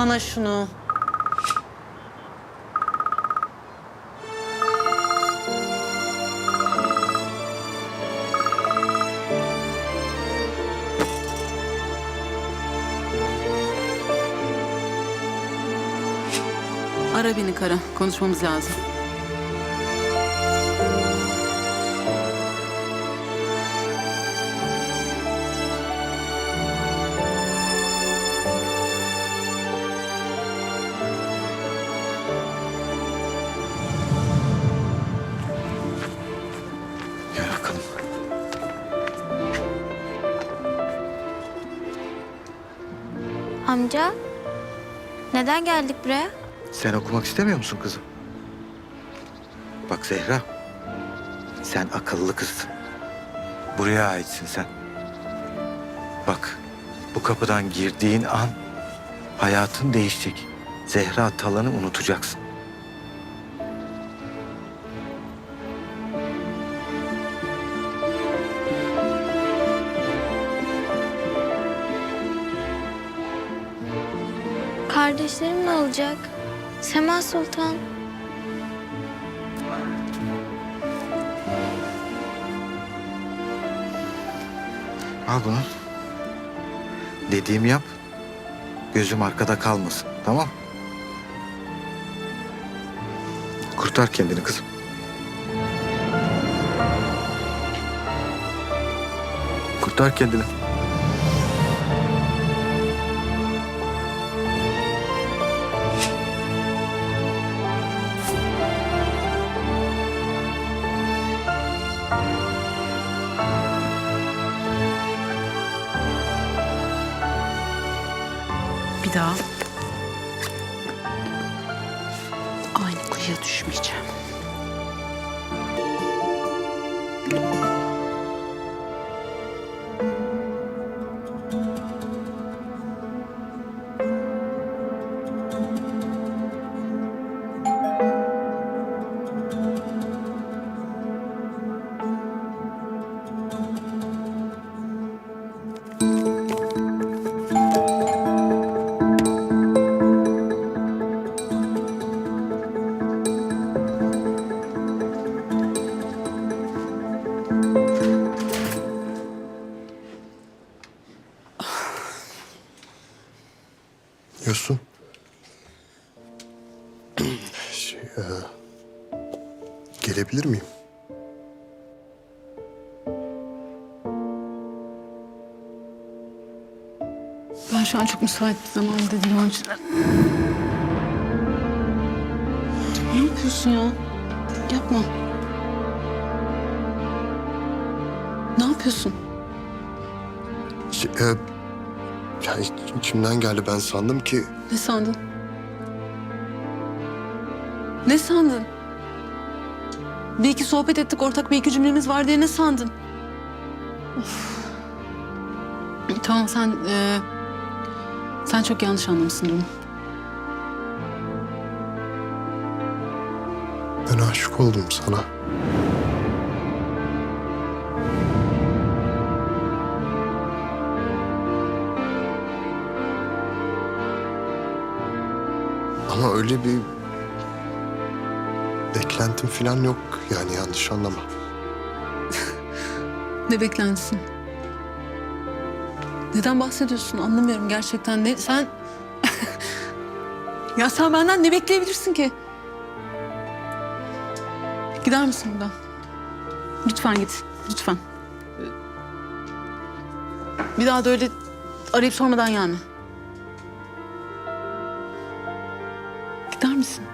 Açsana şunu. Ara Kara. Konuşmamız lazım. Gel bakalım. Amca, neden geldik buraya? Sen okumak istemiyor musun kızım? Bak Zehra. Sen akıllı kızsın. Buraya aitsin sen. Bak bu kapıdan girdiğin an hayatın değişecek. Zehra Talan'ı unutacaksın. Kardeşlerim ne olacak? Sema Sultan. Al bunu. Dediğimi yap. Gözüm arkada kalmasın. Tamam Kurtar kendini kızım. Kurtar kendini. Bir daha aynı kuyuya düşmeyeceğim. Yosun. Şey, e, gelebilir miyim? Ben şu an çok müsait bir zaman değilim onun için. Ne yapıyorsun ya? Yapma. Ne yapıyorsun? Şey, e, ya iç- içimden geldi ben sandım ki Ne sandın? Ne sandın? Bir iki sohbet ettik, ortak bir iki cümlemiz var diye ne sandın? Of. Tamam sen... e, sen çok yanlış anlamışsın durumu. ben aşık oldum sana. Ama öyle bir beklentim falan yok yani yanlış anlama. Ne beklentisin? Neden bahsediyorsun anlamıyorum gerçekten. Ne, sen... ya sen benden ne bekleyebilirsin ki? Gider misin buradan? Lütfen git. Lütfen. Bir daha da öyle arayıp sormadan gelme. Gider misin?